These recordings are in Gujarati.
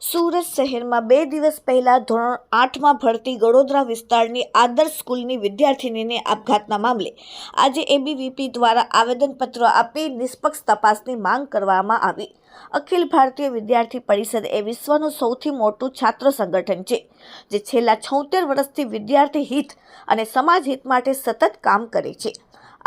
સુરત શહેરમાં બે દિવસ પહેલા ધોરણ આઠમાં ભરતી ગડોદરા વિસ્તારની આદર્શ સ્કૂલની વિદ્યાર્થિનીને આપઘાતના મામલે આજે એબીવીપી દ્વારા આવેદનપત્ર આપી નિષ્પક્ષ તપાસની માંગ કરવામાં આવી. અખિલ ભારતીય વિદ્યાર્થી પરિષદ એ વિશ્વનું સૌથી મોટું છાત્ર સંગઠન છે, જે છેલ્લા છોતેર વર્ષથી વિદ્યાર્થી હિત અને સમાજ હિત માટે સતત કામ કરે છે.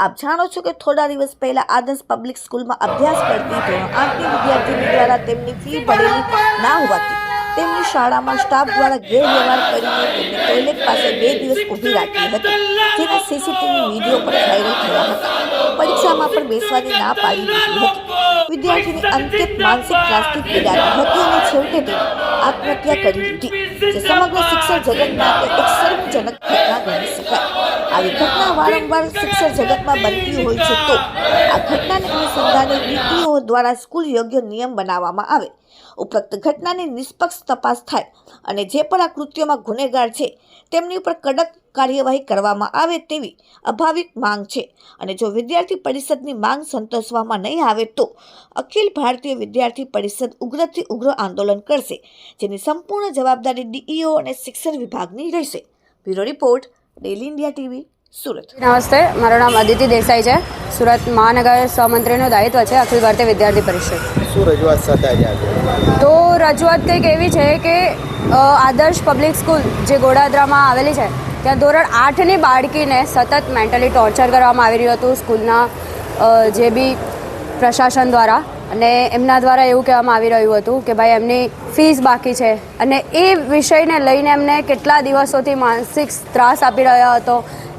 આપ જાણો છો કે થોડા દિવસ પહેલા આદર્શ પબ્લિક સ્કૂલમાં અભ્યાસ કરતી ધોરણ આઠની વિદ્યાર્થીની દ્વારા તેમની ફી ભરેલી ના હોવાથી તેમની શાળામાં સ્ટાફ દ્વારા ગેરવ્યવહાર કરીને તેમને ટોયલેટ પાસે બે દિવસ ઊભી રાખી હતી, જેના સીસીટીવી વીડિયો પણ વાયરલ થયા હતા. પરીક્ષામાં પણ બેસવાની ના પાડી દીધી હતી. વિદ્યાર્થીની અંતિમ માનસિક પ્લાસ્ટિક પીડાતી હતી અને છેવટે તેણે આત્મહત્યા કરી લીધી, જે સમગ્ર શિક્ષણ જગત માટે એક શરમજનક ઘટના ગણી આવી ઘટના વારંવાર શિક્ષણ જગતમાં બનતી હોય છે તો આ ઘટનાને અનુસંધાને નીતિઓ દ્વારા સ્કૂલ યોગ્ય નિયમ બનાવવામાં આવે. ઉપરોક્ત ઘટનાની નિષ્પક્ષ તપાસ થાય અને જે પણ આ કૃત્યોમાં ગુનેગાર છે તેમની ઉપર કડક કાર્યવાહી કરવામાં આવે તેવી અભાવિક માંગ છે. અને જો વિદ્યાર્થી પરિષદની માંગ સંતોષવામાં નહીં આવે તો અખિલ ભારતીય વિદ્યાર્થી પરિષદ ઉગ્રથી ઉગ્ર આંદોલન કરશે, જેની સંપૂર્ણ જવાબદારી ડીઈઓ અને શિક્ષણ વિભાગની રહેશે. Bureau report daily India TV Surat. નમસ્તે મારું નામ અદિતિ દેસાઈ છે. સુરત મહાનગર સહમંત્રીનું દાયિત્વ છે અખિલ ભારતીય વિદ્યાર્થી પરિષદ. શું રજૂઆત સાથે તો રજૂઆત કંઈક એવી છે કે આદર્શ પબ્લિક સ્કૂલ જે ગોડાદરામાં આવેલી છે ત્યાં ધોરણ આઠની બાળકીને સતત મેન્ટલી ટોર્ચર કરવામાં આવી રહ્યું હતું. સ્કૂલના જે બી પ્રશાસન દ્વારા અને એમના દ્વારા એવું કહેવામાં આવી રહ્યું હતું કે ભાઈ, એમની ફીસ બાકી છે. અને એ વિષયને લઈને એમને કેટલા દિવસોથી માનસિક ત્રાસ આપી રહ્યો હતો.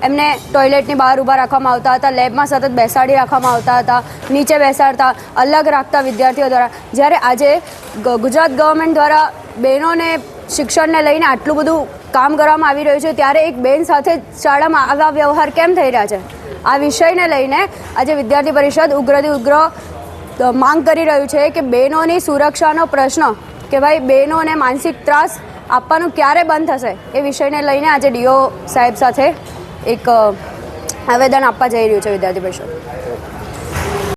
એમને ટોયલેટની બહાર ઊભા રાખવામાં આવતા હતા લેબમાં સતત બેસાડી રાખવામાં આવતા હતા, નીચે બેસાડતા, અલગ રાખતા વિદ્યાર્થીઓ દ્વારા. જ્યારે આજે ગુજરાત ગવર્મેન્ટ દ્વારા બહેનોને, શિક્ષણને લઈને આટલું બધું કામ કરવામાં આવી રહ્યું છે, ત્યારે એક બેન સાથે શાળામાં આવા વ્યવહાર કેમ થઈ રહ્યા છે? આ વિષયને લઈને આજે વિદ્યાર્થી પરિષદ ઉગ્રથી ઉગ્ર માંગ કરી રહ્યું છે કે બહેનોની સુરક્ષાનો પ્રશ્ન કે ભાઈ બહેનોને માનસિક ત્રાસ આપવાનું ક્યારે બંધ થશે એ વિષયને લઈને આજે ડીઓ સાહેબ સાથે એક આવેદન આપવા જઈ રહ્યું છે વિદ્યાર્થી પરિષદ.